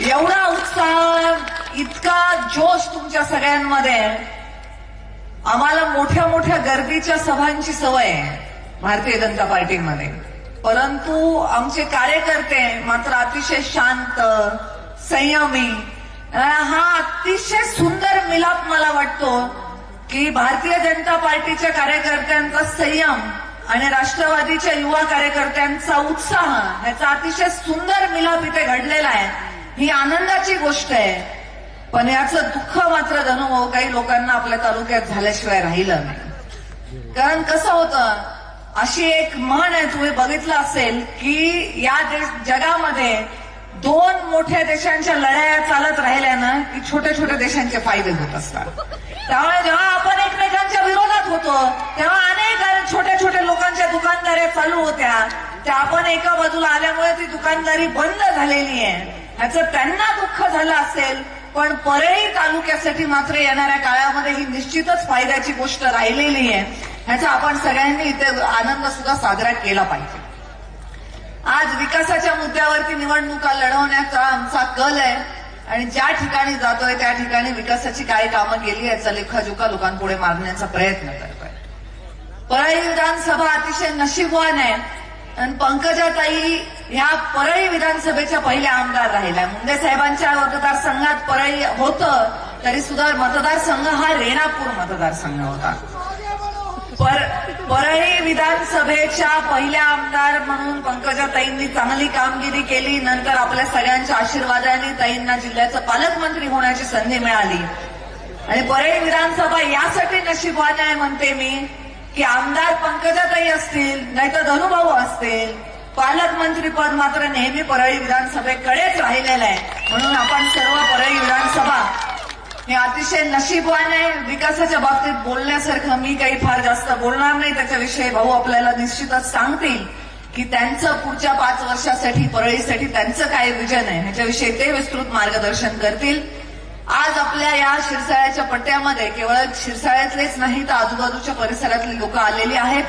एवढा उत्साह इतका जोश तुमच्या सगळ्यांमध्ये. आम्हाला मोठ्या मोठ्या गर्दीच्या सभांची सवय आहे भारतीय जनता पार्टीमध्ये. परंतु आमचे कार्यकर्ते मात्र अतिशय शांत संयमी. हा अतिशय सुंदर मिलाप मला वाटतो की भारतीय जनता पार्टीच्या कार्यकर्त्यांचा संयम आणि राष्ट्रवादीच्या युवा कार्यकर्त्यांचा उत्साह ह्याचा अतिशय सुंदर मिलाप इथे घडलेला आहे. ही आनंदाची गोष्ट आहे. पण याचं दुःख मात्र धनुभाऊ काही लोकांना आपल्या तालुक्यात झाल्याशिवाय राहिलं नाही. कारण कसं होतं अशी एक म्हण आहे तुम्ही बघितलं असेल की या जगामध्ये दोन मोठ्या देशांच्या लढाया चालत राहिल्यानं की छोट्या छोट्या देशांचे फायदे होत असतात. त्यामुळे जेव्हा आपण एकमेकांच्या विरोधात होतो तेव्हा अनेक छोट्या छोट्या लोकांच्या दुकानदाऱ्या चालू होत्या. त्या आपण एका बाजूला आल्यामुळे ती दुकानदारी बंद झालेली आहे. ह्याचं त्यांना दुःख झालं असेल पण परळी तालुक्यासाठी मात्र येणाऱ्या काळामध्ये ही निश्चितच फायद्याची गोष्ट राहिलेली आहे. ह्याचा आपण सगळ्यांनी इथे आनंद सुद्धा साजरा केला पाहिजे. आज विकासाच्या मुद्द्यावरती निवडणुका लढवण्याचा आमचा कल आहे आणि ज्या ठिकाणी जातोय त्या ठिकाणी विकासाची काय कामं केली याचा लेखाजोखा लोकांपुढे मारण्याचा प्रयत्न करतोय. परळी विधानसभा अतिशय नशीबवान आहे. आणि पंकजाताई ह्या परळी विधानसभेच्या पहिल्या आमदार राहिल्या. मुंडे साहेबांच्या मतदारसंघात परळी होतं तरी सुद्धा मतदारसंघ हा रेणापूर मतदारसंघ होता. पर परळी विधानसभेच्या पहिल्या आमदार म्हणून पंकजाताईंनी चांगली कामगिरी केली नंतर आपल्या सगळ्यांच्या आशीर्वादाने ताईंना जिल्ह्याचं पालकमंत्री होण्याची संधी मिळाली. आणि परळी विधानसभा यासाठी नशीबवान आहे म्हणते मी की आमदार पंकजा असतील नाहीतर धनुभाऊ असतील. पालकमंत्री पद मात्र नेहमी परळी विधानसभेकडेच राहिलेलं आहे. म्हणून आपण सर्व परळी विधानसभा हे अतिशय नशीबवान आहे विकासाच्या बाबतीत बोलण्यासारखं मी काही फार जास्त बोलणार नाही. त्याच्याविषयी भाऊ आपल्याला निश्चितच सांगतील की त्यांचं पुढच्या पाच वर्षासाठी परळीसाठी त्यांचं काय विजन आहे. ह्याच्याविषयी ते विस्तृत मार्गदर्शन करतील. आज आपल्या या शिरसाळ्याच्या पट्ट्यामध्ये केवळ शिरसाळ्यातलेच नाही तर आजूबाजूच्या परिसरातली लोक आलेली आहेत.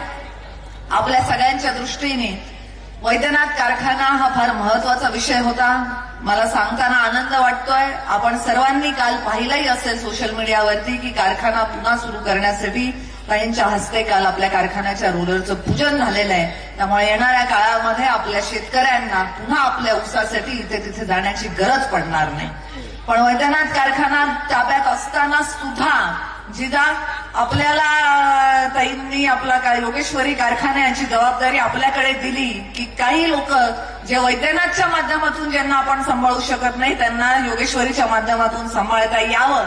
आपल्या सगळ्यांच्या दृष्टीने वैद्यनाथ कारखाना हा फार महत्त्वाचा विषय होता. मला सांगताना आनंद वाटतोय. आपण सर्वांनी काल पाहिलंही असेल सोशल मीडियावरती की कारखाना पुन्हा सुरू करण्यासाठी ताईंच्या हस्ते काल आपल्या कारखान्याच्या रोलरचं पूजन झालेलं आहे. त्यामुळे येणाऱ्या काळामध्ये आपल्या शेतकऱ्यांना पुन्हा आपल्या उसासाठी इथे तिथे जाण्याची गरज पडणार नाही. पण वैद्यनाथ कारखाना ताब्यात असताना सुद्धा जिजा आपल्याला ताईंनी आपला का योगेश्वरी कारखान्याची जबाबदारी आपल्याकडे दिली की काही लोक जे वैद्यनाथच्या माध्यमातून ज्यांना आपण सांभाळू शकत नाही त्यांना योगेश्वरीच्या माध्यमातून सांभाळता यावं.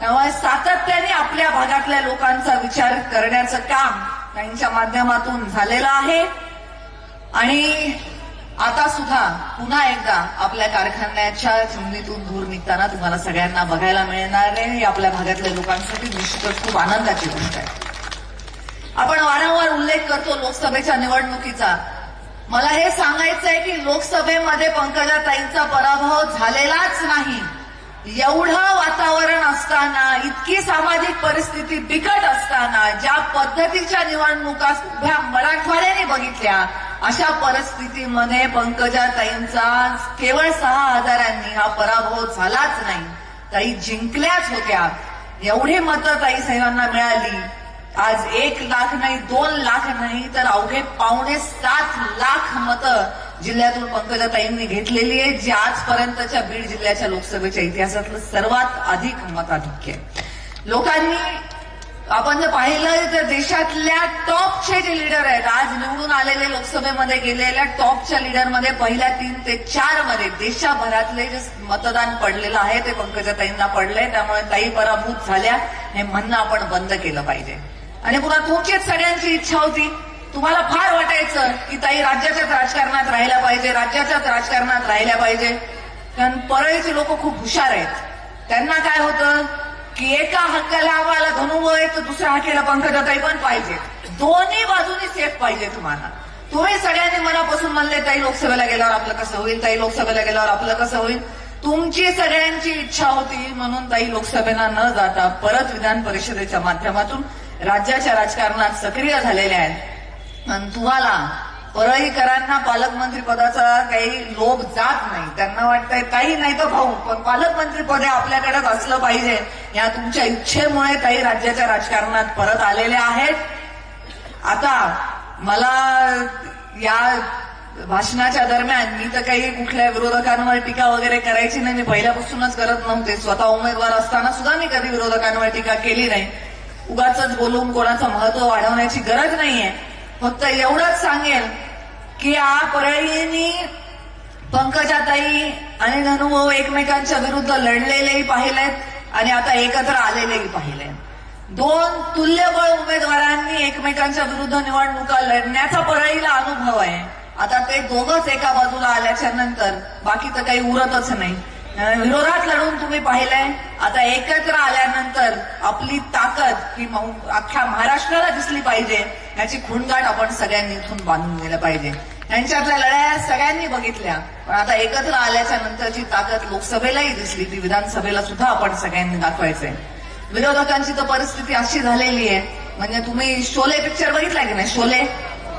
त्यामुळे सातत्याने आपल्या भागातल्या लोकांचा विचार करण्याचं काम त्यांच्या माध्यमातून झालेलं आहे. आणि आता सुद्धा पुन्हा एकदा आपल्या कारखान्याच्या चिमणीतून धूर निघताना तुम्हाला सगळ्यांना बघायला मिळणार आहे. आपल्या भागातल्या लोकांसाठी निश्चितच खूप आनंदाची गोष्ट आहे. आपण वारंवार उल्लेख करतो लोकसभेच्या निवडणुकीचा. मला हे सांगायचं आहे की लोकसभेमध्ये पंकजाताईंचा पराभव झालेलाच नाही. एवढं वातावरण असताना इतकी सामाजिक परिस्थिती बिकट असताना ज्या पद्धतीच्या निवडणुका उभ्या मराठवाड्याने बघितल्या अशा परिस्थितीमध्ये पंकजाताईंचा केवळ सहा हजारांनी हा पराभव झालाच नाही. ताई जिंकल्याच होत्या. एवढी मतं ताई साहेबांना मिळाली. आज एक लाख नाही दोन लाख नाही तर अवघे पावणे सात लाख मतं जिल्ह्यातून पंकजाताईंनी घेतलेली आहे जी आजपर्यंतच्या बीड जिल्ह्याच्या लोकसभेच्या इतिहासातलं सर्वात अधिक मताधिक्य आहे. लोकांनी आपण जर पाहिलं तर देशातल्या टॉपचे जे लीडर आहेत आज निवडून आलेले लोकसभेमध्ये गेलेल्या टॉपच्या लीडरमध्ये पहिल्या तीन ते चारमध्ये देशाभरातले जे मतदान पडलेलं आहे ते पंकजाताईंना पडलंय. त्यामुळे ताई पराभूत झाल्या. हे म्हणणं आपण बंद केलं पाहिजे. आणि पुन्हा तुमचीच सगळ्यांची इच्छा होती. तुम्हाला फार वाटायचं की ताई राज्याच्याच राजकारणात राहिल्या पाहिजे राज्याच्याच राजकारणात राहिल्या पाहिजे. कारण परळीचे लोक खूप हुशार आहेत. त्यांना काय होतं? की एका हक्काला आम्हाला धनुभाऊ तर दुसऱ्या हक्कीला पंकजाताई पण पाहिजे. दोन्ही बाजूनी सेफ पाहिजे तुम्हाला. तुम्ही सगळ्यांनी मनापासून म्हणले ताई लोकसभेला गेल्यावर आपलं कसं होईल? ताई लोकसभेला गेल्यावर आपलं कसं होईल? तुमची सगळ्यांची इच्छा होती म्हणून ताई लोकसभेला न जाता परत विधान परिषदेच्या माध्यमातून राज्याच्या राजकारणात सक्रिय झालेल्या आहेत. आणि तुम्हाला परळीकरांना पालकमंत्री पदाचा काही लोभ जात नाही. त्यांना वाटतंय काही नाही तर भाऊ पण पालकमंत्री पदे आपल्याकडेच असलं पाहिजे. या तुमच्या इच्छेमुळे काही राज्याच्या राजकारणात परत आलेले आहेत. आता मला या भाषणाच्या दरम्यान मी तर काही कुठल्या विरोधकांवर टीका वगैरे करायची नाही. मी पहिल्यापासूनच करत नव्हते. स्वतः उमेदवार असताना सुद्धा मी कधी विरोधकांवर टीका केली नाही. उगाच बोलून कोणाचं महत्त्व वाढवण्याची गरज नाहीये. फक्त एवढंच सांगेल की या परळीनी पंकजाताई आणि धनुभाऊ एकमेकांच्या विरुद्ध लढलेलेही पाहिलेत आणि आता एकत्र आलेलेही पाहिले दोन तुल्यबळ उमेदवारांनी एकमेकांच्या विरुद्ध निवडणुका लढण्याचा परळीला अनुभव आहे. आता ते दोघच एका बाजूला आल्याच्यानंतर बाकी तर काही उरतच नाही. विरोधात लढून तुम्ही पाहिलंय. आता एकत्र आल्यानंतर आपली ताकद ही अख्ख्या महाराष्ट्राला दिसली पाहिजे. याची खुणगाठ आपण सगळ्यांनी इथून बांधून दिलं पाहिजे. यांच्यातल्या लढाया सगळ्यांनी बघितल्या. पण आता एकत्र आल्याच्या नंतरची ताकद लोकसभेलाही दिसली. ती विधानसभेला सुद्धा आपण सगळ्यांनी दाखवायचंय. विरोधकांची तर परिस्थिती अशी झालेली आहे. म्हणजे तुम्ही शोले पिक्चर बघितला की नाही? शोले?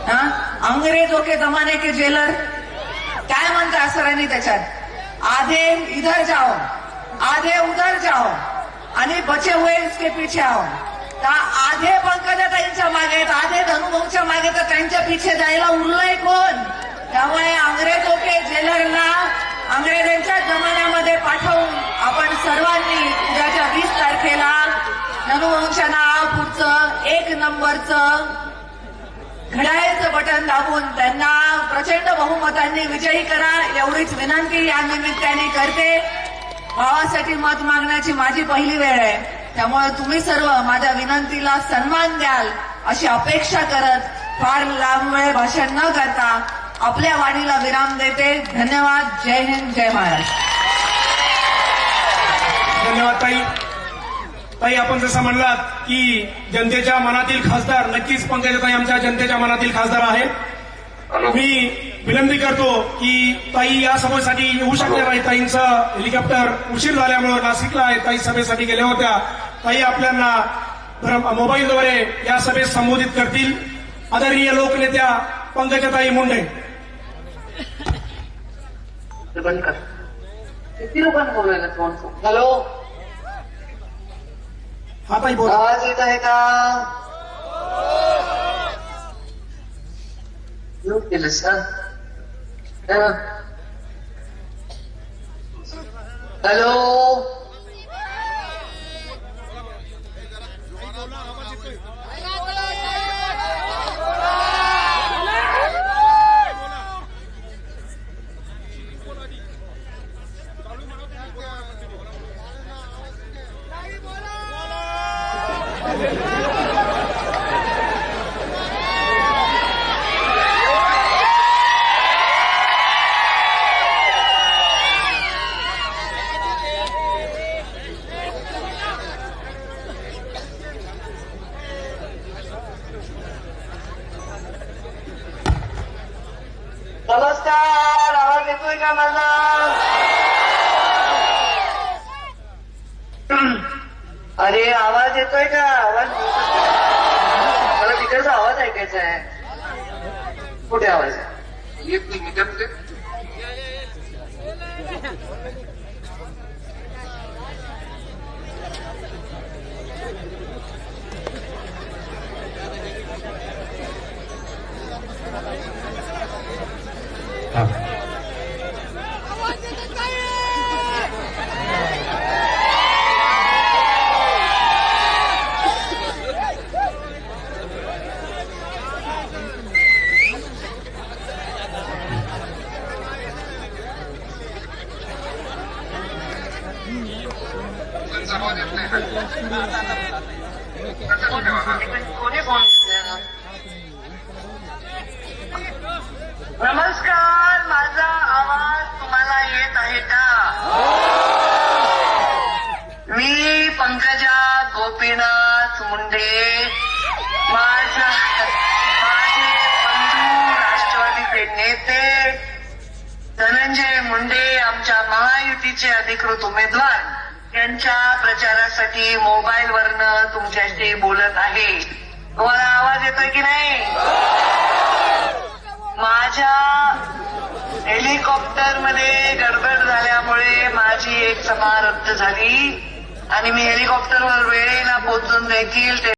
हा? अंग्रेजो के जमाने के जेलर काय म्हणता सरांनी त्याच्यात? आधे इधर जाओ आधे उधर जाओ आणि बचे हुए इसके पीछे आओ. तर आधे पंकजाताईंच्या मागे आहेत, आधे धनुभाऊच्या मागे तर त्यांच्या पिछे जायला उरलंय कोण? त्यामुळे अंग्रेजो के जेलरला अंग्रेजांच्या जमान्यामध्ये पाठवून आपण सर्वांनी उद्याच्या वीस तारखेला धनुभाऊच्या नाव पुढचं एक नंबरचं बटन दाबून त्यांना प्रचंड बहुमतांनी विजयी करा एवढीच विनंती या निमित्ताने करते. भावासाठी मत मागण्याची माझी पहिली वेळ आहे. त्यामुळे तुम्ही सर्व माझ्या विनंतीला सन्मान द्याल अशी अपेक्षा करत फार लांब वेळ भाषण न करता आपल्या वाणीला विराम देते. धन्यवाद. जय हिंद. जय महाराष्ट्र धन्यवाद ताई. ताई आपण जसं म्हणलात की जनतेच्या मनातील खासदार नक्कीच पंकजाताई आमच्या जनतेच्या मनातील खासदार आहेत मी विनंती करतो की ताई या सभेसाठी येऊ शकल्या नाही ताईंचं हेलिकॉप्टर उशीर झाल्यामुळे नाशिकला आहे. ताई सभेसाठी गेल्या होत्या. ताई आपल्याला भर- मोबाईलद्वारे या सभेत संबोधित करतील. आदरणीय लोकनेत्या पंकजाताई मुंडे. ते बंद कर. किती लोकांना बोलायला फोन. हॅलो. हा ताई बोला आवाज येत आहे का म्यूट केलंस का हं. हॅलो नमस्कार आवाज येतोय का माझा अरे आवाज येतोय का? आवाज मला तिकडचा आवाज ऐकायचा आहे. कुठे आवाज आहे? येत नाही नमस्कार माझा आवाज तुम्हाला येत आहे का? मी पंकजा गोपीनाथ मुंडे. माझा माझे बंधू राष्ट्रवादीचे नेते धनंजय मुंडे आमच्या महायुतीचे अधिकृत उमेदवार. त्यांच्या प्रचारासाठी मोबाईलवरनं तुमच्याशी बोलत आहे. तुम्हाला आवाज येतोय की नाही? माझ्या हेलिकॉप्टरमध्ये गडबड झाल्यामुळे माझी एक सभा रद्द झाली. आणि मी हेलिकॉप्टरवर वेळेला पोहोचून देखील